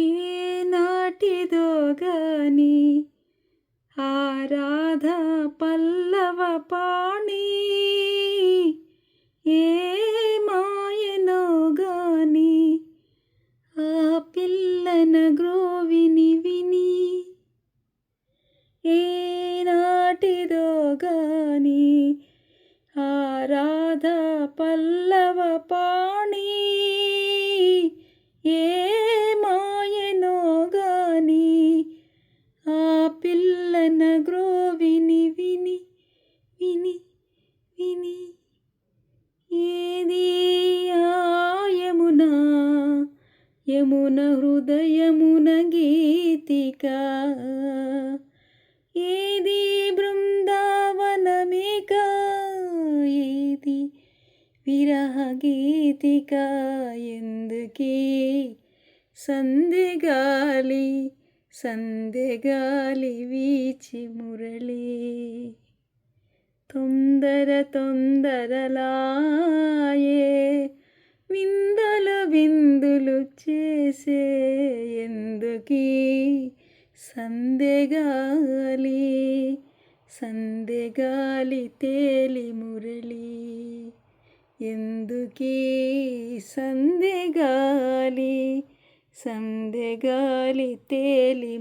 ఏనాటిదో గాని ఆరాధ పల్లవ పాణి ఏ మాయనో గాని ఆ పిల్లన గ్రోవిని విని ఏనాటిదో గాని ఆరాధ పల్లవ పాణి పిల్లన గ్రోవిని విని విని విని ఏది ఆయమున? యమున హృదయమున గీతిక. ఏది బృందావనమేక? ఏది విరహ గీతిక? ఎందుకీ సందెగాలి సందెగాలి వీచి మురళి. తొందర తొందరలాయే విందలు విందులు చేసే ఎందుకీ సందెగాలి? సందెగాలి తేలి మురళి. ఎందుకీ సందెగాలి? सन्दे गलि तेले